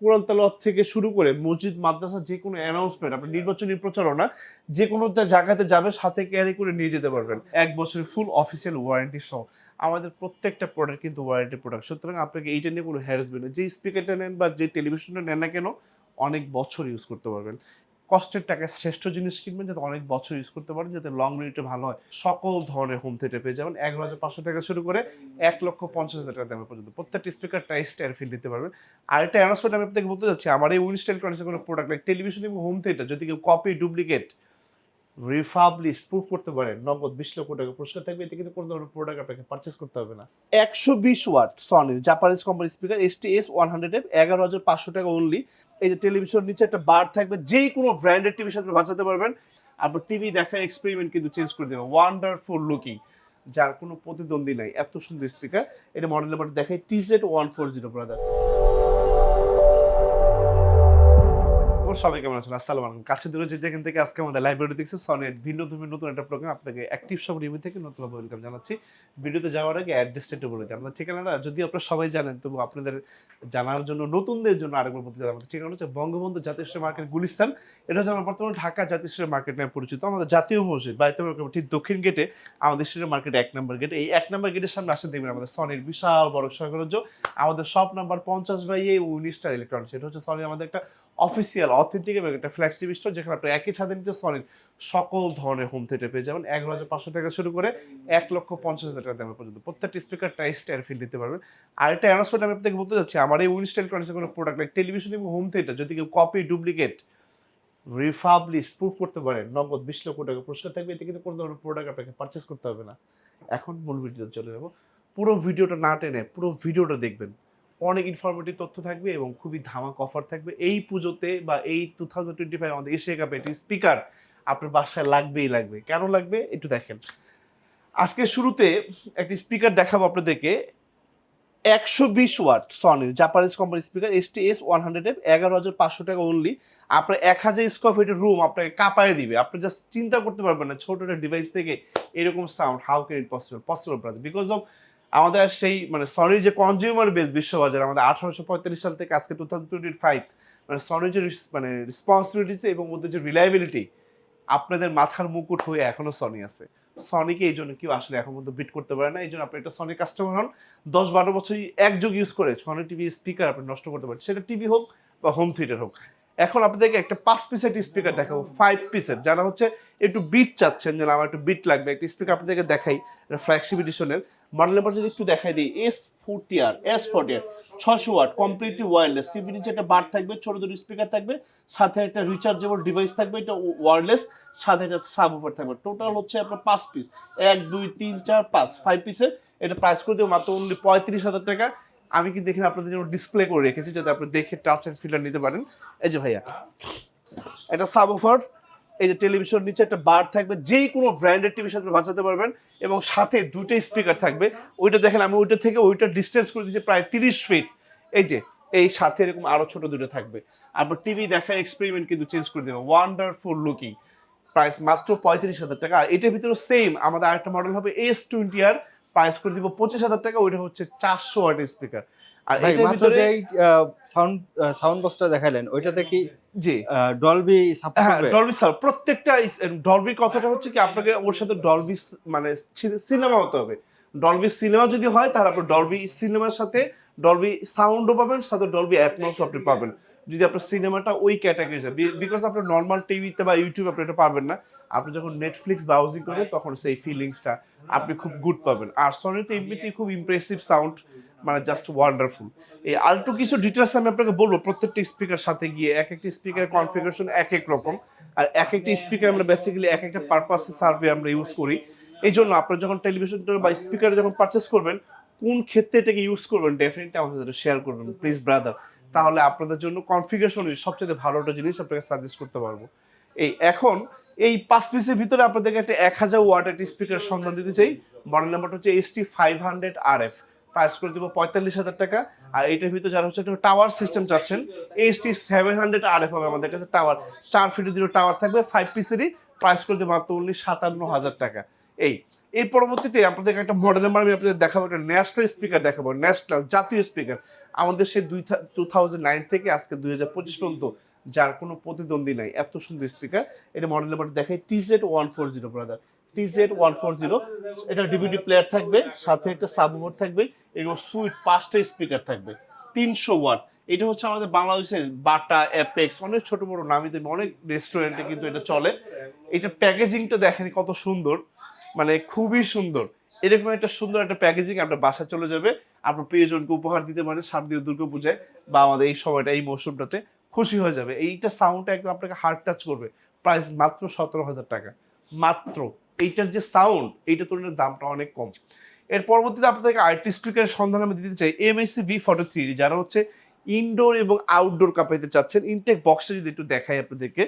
কোরআন তালাওয়াত থেকে শুরু করে মসজিদ, মাদ্রাসা, যে কোনো অ্যানাউন্সমেন্ট আপনি নির্বাচনী প্রচারণা, যে কোনো জায়গাতে যাবে সাথে ক্যারি করে নিয়ে যেতে পারবেন। এক বছরের ফুল অফিসিয়াল ওয়ারেন্টি সহ। আমাদের প্রত্যেকটা প্রোডাক্ট কিন্তু ওয়ারেন্টি প্রোডাক্ট সুতরাং আপনাকে এইটা নিয়ে কোনো হ্যারাসমেন্ট যে স্পিকারটা নেন বা যে টেলিভিশনটা নেন না কেন, অনেক বছর ইউজ করতে পারবেন। কষ্টের টাকায় শ্রেষ্ঠ জিনিস কিনবেন যাতে অনেক বছর ইউজ করতে পারেন, যাতে লং রিটে ভালো হয়। সকল ধরনের হোম থিয়েটার পেয়ে যাবেন। এগারো হাজার পাঁচশো টাকা শুরু করে এক লক্ষ পঞ্চাশ হাজার টাকা দামের পর্যন্ত। প্রত্যেকটা স্পিকার টাইস টায়ার ফিল দিতে পারবেন। আর একটা অ্যানাউন্সমেন্ট আমি আপনাকে বলতে চাচ্ছি আমার এই উইনস্টাইল কন্ডিশন কোনো প্রোডাক্ট লাইক টেলিভিশন এবং হোম থিয়েটার যদি কেউ কপি ডুপ্লিকেট রিফাবলিশ প্রুফ করতে পারেন, নগদ বিশ লক্ষ টাকা পুরস্কার থাকবে, এতে কিন্তু কোনো ধরনের প্রোডাক্ট আপনাকে পারচেস করতে হবে না। একশো বিশ watt সনির Japanese company speaker S T S one hundred এগারো হাজার পাঁচশো টাকা অনলি এই যে টেলিভিশন নিচে একটা বার থাকবে যেই কোনো ব্র্যান্ডের টিভির সাথে বাঁচাতে পারবেন। আপনার টিভি দেখার এক্সপেরিমেন্ট কিন্তু চেঞ্জ করে দেবে ওয়ান্ডারফুল লুকিং যার কোনো প্রতিদ্বন্দ্বী নাই, এত সুন্দর স্পিকার এটা মডেল নাম্বার দেখায় TZ one four zero brother সবাই কেমন আছেন? আসসালামু আলাইকুম। কাছে দূরে যে যেখান থেকে আজকে আমাদের লাইব্রেরি দেখছে সনের ভিন্ন ধর্মীর নতুন একটা প্রোগ্রাম আপনাকে অ্যাক্টিভ সব রিভিউ থেকে নতুন ওয়েলকাম জানাচ্ছি। ভিডিওতে যাওয়ার আগে অ্যাড্রেসটা একটু বলে দিই। আমাদের ঠিকানাটা, যদি আপনারা সবাই জানেন, তবু আপনাদের জানার জন্য, নতুনদের জন্য আরেকবার বলতে চাই, আমাদের ঠিকানা হচ্ছে বঙ্গবন্ধু জাতীয় মার্কেট গুলিস্তান। এটা হচ্ছে আমার বর্তমানে ঢাকা জাতীয় মার্কেট নামে পরিচিত। আমাদের জাতীয় মসজিদ, বাড়িতে ঠিক দক্ষিণ গেটে আমাদের স্টেট মার্কেট এক নম্বর গেটে এই এক নম্বর গেটের সামনে আসতে দেখবেন আমাদের সনির বিশাল বড় সরকারজ্য আমাদের শপ নাম্বার পঞ্চাশ বাই উনিশটা ইলেকট্রনিক্স এটা হচ্ছে সনির আমাদের একটা অফিসিয়াল অথেন্টিক এবং একটা ফ্ল্যাগশিপ স্টোর যেখানে আপনি একই ছাদের নিচে সনির সকল ধরনের হোম থিয়েটার পেয়ে যাবেন। এগারো হাজার পাঁচশো টাকা শুরু করে এক লক্ষ পঞ্চাশ হাজার টাকা দামের পর্যন্ত প্রত্যেকটা স্পিকার টাইস টায়ার ফিল দিতে পারবেন। আর একটা অ্যানাউন্সমেন্ট আমি আপনাকে বলতে যাচ্ছি আমার এই উইনস্টাইল কন্ডিশন কোনো প্রোডাক্ট লাইক টেলিভিশন এবং হোম থিয়েটার যদি কেউ কপি ডুপ্লিকেট রিফাবলিশ প্রুফ করতে পারেন নগদ বিশ লক্ষ টাকা পুরস্কার থাকবে, এতে কিন্তু কোনো ধরনের প্রোডাক্ট আপনাকে পারচেস করতে হবে না। এখন মূল ভিডিওতে চলে যাব। পুরো ভিডিওটা না টেনে পুরো ভিডিওটা দেখবেন। অনেক ইনফরমেটিভ তথ্য থাকবে এবং খুবই ধামাক অফার থাকবে। এই পুজোতে বা এই টু থাউজেন্ড টোয়েন্টি ফাইভ আমাদের এশিয়া কাপে একটি স্পিকার আপনার বাসায় লাগবেই লাগবে। কেন লাগবে? একটু দেখেন। আজকে শুরুতে একটি স্পিকার দেখাবো আপনাদেরকে। একশো বিশ watt সনির Japanese company speaker S T S one hundred এগারো হাজার পাঁচশো টাকা অনলি আপনার এক হাজার স্কোয়ার ফিটের রুম আপনাকে কাঁপায় দিবে। আপনি জাস্ট চিন্তা করতে পারবেন না, ছোট একটা ডিভাইস থেকে এরকম sound how can it possible possible because of আমাদের সেই মানে সনির যে কনজিউমার বেস বিশ্ববাজার, আমাদের আঠারোশো পঁয়তাল্লিশ সাল থেকে আজকে টু থাউজেন্ড টোয়েন্টি ফাইভ মানে সনির যে মানে রেসপন্সিবিলিটিস এবং ওদের যে রিলায়েবিলিটি আপনাদের মাথার মুকুট হয়ে এখনও সনি আছে। সনিকে এই জন্য কেউ আসলে এখন পর্যন্ত বিট করতে পারে না। এই জন্য আপনি একটা সনি কাস্টমার হন, দশ বারো বছর একযোগ ইউজ করে সনি টিভি স্পিকার আপনি নষ্ট করতে পারেন। সেটা টিভি হোক বা হোম থিয়েটার হোক। এখন আপনাদেরকে একটা পাঁচ পিসের স্পিকার দেখাবো ফাইভ পিসের যারা হচ্ছে একটু বিট চাচ্ছেন, যেন আমার একটু বিট লাগবে, একটা স্পিকার আপনাদেরকে দেখাই ফ্ল্যাগশিপ এডিশনের মডেল নাম্বার যদি একটু দেখাই দিই S forty R S forty R ছশো ওয়াট কমপ্লিটলি ওয়্যারলেস টিভি নিচে একটা বার থাকবে, ছোটো দুটো স্পিকার থাকবে, সাথে একটা রিচার্জেবল ডিভাইস থাকবে, এটা ওয়্যারলেস সাথে একটা সাবউফার থাকবে। টোটাল হচ্ছে আপনার পাঁচ পিস এক, দুই, তিন, চার, পাঁচ ফাইভ পিসের এটা প্রাইস করে দেবো মাত্র অনলি পঁয়ত্রিশ হাজার টাকা। আমি কিন্তু এখানে আপনাদের জন্য ডিসপ্লে করে রেখেছি যাতে আপনি দেখে টাচ অ্যান্ড ফিল্টার নিতে পারেন। এই যে ভাইয়া একটা সাবউফার এই যে টেলিভিশন নিচে একটা বার থাকবে যে কোনো ব্র্যান্ডের টিভির সাথে বাঁচাতে পারবেন এবং সাথে দুটো স্পিকার থাকবে। ওইটা দেখেন, আমি ওইটা থেকে ওইটা ডিস্টেন্স করে দিয়েছি প্রায় তিরিশ ফিট এই যে, এই সাথে এরকম আরও ছোট দুটো থাকবে। আপনার টিভি দেখার এক্সপেরিমেন্ট কিন্তু চেঞ্জ করে দেবে। ওয়ান্ডারফুল লুকিং প্রাইস মাত্র পঁয়ত্রিশ হাজার টাকা। এটার ভিতরে সেম আমাদের আরেকটা মডেল হবে এস টোয়েন্টি আর প্রাইস করে দিব পঁচিশ হাজার টাকা ওইটা হচ্ছে চারশো ওয়াট স্পিকার আর ভাই মাত্র যে সাউন্ড সাউন্ড বক্সটা দেখালেন ওইটা দেখি জি। ডলবি সাপোর্ট হ্যাঁ ডলবি প্রত্যেকটা ডলবির কথাটা হচ্ছে কি আপনাকে ওর সাথে ডলবি মানে সিনেমা হতে হবে। ডলবি সিনেমা যদি হয় তাহলে আপনি ডলবি সিনেমার সাথে ডলবি সাউন্ডও পাবেন সাথে ডলবি অ্যাটমসও আপনি পাবেন। যদি আপনার সিনেমাটা ওই ক্যাটাগরি বিকজ আপনার নর্মাল টিভিতে বা ইউটিউবে আপনি এটা পারবেন না, আপনি যখন নেটফ্লিক্স ব্রাউজিং করবেন তখন সেই ফিলিংসটা আপনি খুব গুড পাবেন। আর সনিতে এমনিতেই খুব ইমপ্রেসিভ সাউন্ড মানে জাস্ট ওয়ান্ডারফুল এই আর একটু কিছু ডিটেলস আমি আপনাকে বলব, প্রত্যেকটা স্পিকার সাথে গিয়ে, এক একটি স্পিকার কনফিগারেশন এক এক রকম, আর এক একটি স্পিকার আমরা বেসিক্যালি এক একটা পারপাসে সার্ভে আমরা ইউজ করি। এই জন্য আপনারা যখন টেলিভিশন বা স্পিকার যখন পারচেস করবেন, কোন ক্ষেত্রে এটাকে ইউজ করবেন ডেফিনেটলি আমাদের সাথে শেয়ার করবেন প্লিজ ব্রাদার তাহলে আপনাদের জন্য কনফিগারেশন সবচেয়ে ভালো একটা জিনিস আপনাকে সাজেস্ট করতে পারব। এই এখন এই পাঁচ পিসের ভিতরে আপনাদেরকে একটা এক হাজার ওয়াট একটা স্পিকার সন্ধান দিতে চাই। মডেল নাম্বারটা হচ্ছে S T five hundred R F price করে দেবো পঁয়তাল্লিশ হাজার টাকা। আর এইটার ভিতরে যারা হচ্ছে একটা টাওয়ার সিস্টেম চাচ্ছেন S T seven hundred R F হবে আমাদের কাছে টাওয়ার চার ফিটের দুটো টাওয়ার থাকবে ফাইভ পিসেরই প্রাইস করে দেবো মাত্র অনলি সাতান্ন হাজার টাকা। এই এর পরবর্তীতে আপনাদের একটা মডেল নাম্বার আমি আপনাদের দেখাবো, একটা ন্যাশনাল স্পিকার দেখাবো ন্যাশনাল জাতীয় স্পিকার আমাদের সেই দুই টু থাউজেন্ড নাইন থেকে আজকে দুই হাজার পঁচিশ পর্যন্ত যার কোনো প্রতিদ্বন্দ্বী নাই, এত সুন্দর স্পিকার এটা মডেল নাম্বার দেখাই TZ one four zero brother TZ one four zero এটা ডিভিডি প্লেয়ার থাকবে, সাথে একটা সাবওয়ার থাকবে, এবং সুইট পাঁচটা স্পিকার থাকবে, তিনশো ওয়াট এটা হচ্ছে আমাদের বাংলাদেশের বাটা অ্যাপেক্স অনেক ছোট বড়, নামি দামি, অনেক রেস্টুরেন্টে কিন্তু এটা চলে। এটা প্যাকেজিংটা দেখেন কত সুন্দর। মানে খুবই সুন্দর। এরকম একটা সুন্দর একটা প্যাকেজিং আপনার বাসা চলে যাবে। আপনার প্রিয়জনকে উপহার দিতে পারেন শারদীয় দুর্গা পূজায় বা আমাদের এই সময়টা, এই মৌসুমটাতে খুশি হয়ে যাবে। এইটা সাউন্ডটা একদম আপনাকে হার্ট টাচ করবে। প্রাইস মাত্র সতেরো হাজার টাকা। মাত্র। এইটার যে সাউন্ড এইটা তুলনায় দামটা অনেক কম। এর পরবর্তীতে আপনাদেরকে আইটি স্পিকারের সন্ধান আমি দিতে চাই M MSC V forty three যারা হচ্ছে ইনডোর এবং আউটডোর কাঁপাইতে চাচ্ছেন ইনটেক বক্সটা যদি একটু দেখাই আপনাদেরকে।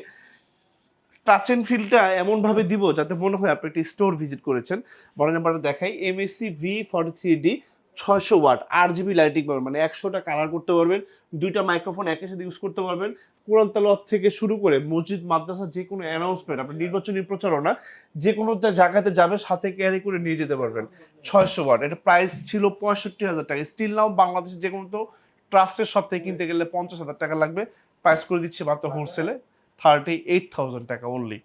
টাচ অ্যান্ড ফিলটা এমনভাবে দিব যাতে মনে হয় আপনি একটি স্টোর ভিজিট করেছেন। বড় নাম্বারটা দেখাই MSC V forty three D ছয়শো ওয়াট আর জিবি লাইটিং পাবেন। মানে একশোটা কালার করতে পারবেন, দুইটা মাইক্রোফোন একই সাথে ইউজ করতে পারবেন। কোরআন তালাওয়াত থেকে শুরু করে মসজিদ, মাদ্রাসা, যে কোনো অ্যানাউন্সমেন্ট আপনি নির্বাচনী প্রচারণা, যে কোনো জায়গাতে যাবে, সাথে ক্যারি করে নিয়ে যেতে পারবেন। ছয়শো ওয়াট এটা প্রাইস ছিল পঁয়ষট্টি হাজার টাকা। স্টিল নাও বাংলাদেশে যে কোনো তো ট্রাস্টের সব থেকে কিনতে গেলে পঞ্চাশ হাজার টাকা লাগবে। প্রাইস করে দিচ্ছে মাত্র হোলসেলে থার্টি এইট থাউজেন্ড টাকা অনলি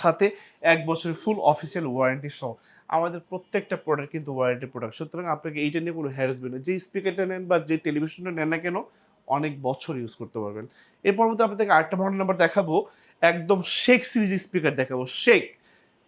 সাথে এক বছরের ফুল অফিসিয়াল ওয়ারেন্টি সহ। আমাদের প্রত্যেকটা প্রোডাক্ট কিন্তু ওয়ারেন্টি প্রোডাক্ট সুতরাং আপনাকে এইটা নিয়ে কোনো হ্যারাসমেন্ট যে স্পিকারটা নেন বা যে টেলিভিশনটা নেন না কেন, অনেক বছর ইউজ করতে পারবেন। এরপর মধ্যে আপনাদেরকে আরেকটা মডেল নাম্বার দেখাবো। একদম শেক সিরিজ স্পিকার দেখাবো। শেক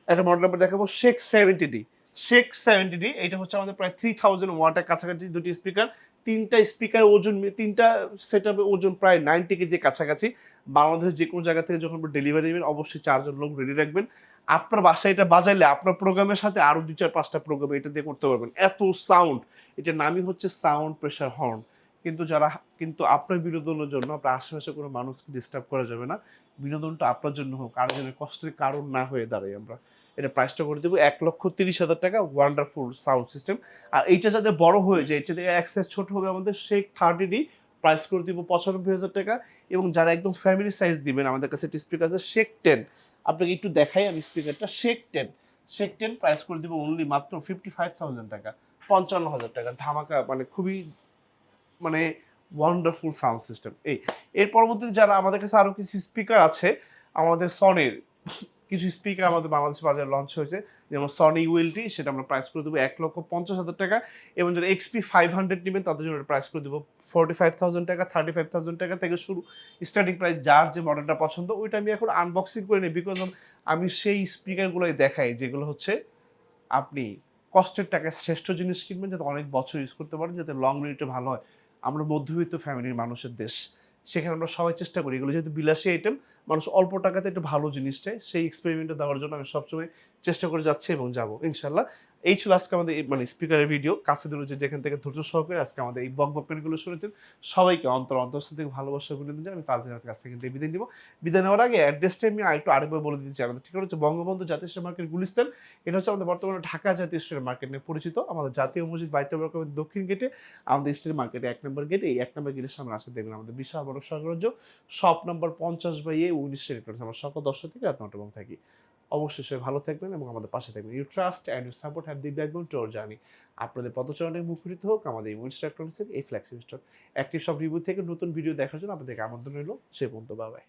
একটা মডেল নাম্বার দেখাবো। Shake seventy D shake seventy D এটা হচ্ছে আমাদের প্রায় থ্রি থাউজেন্ড ওয়াটের কাছাকাছি দুটি স্পিকার তিনটা স্পিকার ওজন, তিনটা সেট ওজন প্রায় নাইনটি কেজি কাছাকাছি। বাংলাদেশের যে কোনো জায়গা থেকে যখন ডেলিভারি নেবেন, অবশ্যই চারজন লোক রেডি রাখবেন। আপনার বাসায় এটা বাজাইলে আপনার প্রোগ্রামের সাথে আরও দুই চার পাঁচটা প্রোগ্রাম এটা দিয়ে করতে পারবেন। এত সাউন্ড এটার নামই হচ্ছে সাউন্ড প্রেশার হর্ন কিন্তু যারা, কিন্তু আপনার বিনোদনের জন্য, আপনার আশেপাশে কোনো মানুষকে ডিস্টার্ব করা যাবে না। বিনোদনটা আপনার জন্য হোক, কারও জন্য কষ্টের কারণ না হয়ে দাঁড়াই আমরা। এটা প্রাইসটা করে দেবো এক লক্ষ তিরিশ হাজার টাকা ওয়ান্ডারফুল সাউন্ড সিস্টেম আর এইটা যাতে বড় হয়ে যায় এটা অ্যাক্সেস ছোট হবে আমাদের শেখ থার্টি ডি প্রাইস করে দিব পঁচানব্বই হাজার টাকা। এবং যারা একদম ফ্যামিলি সাইজ দিবেন, আমাদের কাছে একটি স্পিকার আছে শেক টেন আপনাকে একটু দেখাই আমি স্পিকারটা shake ten shake ten price করে দিব অনলি মাত্র ফিফটি ফাইভ থাউজেন্ড টাকা, পঞ্চান্ন হাজার টাকা। ধামাকা মানে খুবই মানে ওয়ান্ডারফুল সাউন্ড সিস্টেম এই, এর পরবর্তীতে যারা আমাদের কাছে আরও কিছু স্পিকার আছে, আমাদের সনির কিছু স্পিকার আমাদের বাংলাদেশ বাজারে লঞ্চ হয়েছে, যেমন সনি উইলটি সেটা আমরা প্রাইস করে দেবো এক লক্ষ পঞ্চাশ হাজার টাকা, এবং যারা এক্সপি ফাইভ হান্ড্রেড নেবেন, তাদের জন্য প্রাইস করে দেবো ফোর্টি ফাইভ থাউজেন্ড টাকা থার্টি ফাইভ থাউজেন্ড টাকা থেকে শুরু। স্টার্টিং প্রাইস যার যে মডেলটা পছন্দ, ওইটা আমি এখন আনবক্সিং করে নিই বিকজ আমি সেই স্পিকারগুলোই দেখাই, যেগুলো হচ্ছে আপনি কষ্টের টাকায় শ্রেষ্ঠ জিনিস কিনবেন, যাতে অনেক বছর ইউজ করতে পারেন, যাতে লং রেটে ভালো হয়। আমরা মধ্যবিত্ত ফ্যামিলির মানুষের দেশ। সেখানে আমরা সবাই চেষ্টা করি। এগুলো যেহেতু বিলাসী আইটেম মানুষ অল্প টাকাতে একটু ভালো জিনিস চাই সেই এক্সপেরিমেন্টটা দেওয়ার জন্য আমি সবসময় চেষ্টা করে যাচ্ছি এবং যাব। ইনশাল্লাহ। এই ছিল আজকে আমাদের মানে স্পিকারের ভিডিও কাছে দূরে যে যেখান থেকে ধৈর্য সহকারে আজকে আমাদের এই বক বকগুলো শুনেছেন, সবাইকে অন্তর অন্তস্থ থেকে ভালোবাসা অভিনন্দন জানাই। আমি তাজদিনের কাছ থেকে কিন্তু বিদায় নিব। বিদায় নেওয়ার আগে অ্যাড্রেসটা আমি আরেকটু আরেকবার বলে দিতে চাই। আমাদের ঠিক হচ্ছে বঙ্গবন্ধু জাতীয় মার্কেট গুলিস্তান। এটা হচ্ছে আমাদের বর্তমানে ঢাকা জাতীয় স্টেট মার্কেট নিয়ে পরিচিত। আমাদের জাতীয় মসজিদ বাইতে দক্ষিণ গেটে, আমাদের স্টেট মার্কেটে এক নম্বর গেটে। এই এক নম্বর গেটের সামনে আসে দেখবেন আমাদের বিশাল বড় সাম্রাজ্য শপ নম্বর পঞ্চাশ বাই এ উনিশ রেকর্ড আমার সকল দশটা থেকে রাত নটা থাকি। অবশ্যই সবাই ভালো থাকবেন এবং আমাদের পাশে থাকবেন। You trust and you support have the backbone to journey আপনাদের পদচারণে মুখরিত হোক, আমাদের উইনস্টার ইলেকট্রনিক্সের এই ফ্ল্যাক্সিপ স্টক অ্যাক্টিভ সব রিভিউ থেকে নতুন ভিডিও দেখার জন্য আপনাদেরকে আমন্ত্রণ রইল। সে পর্যন্ত বাবাই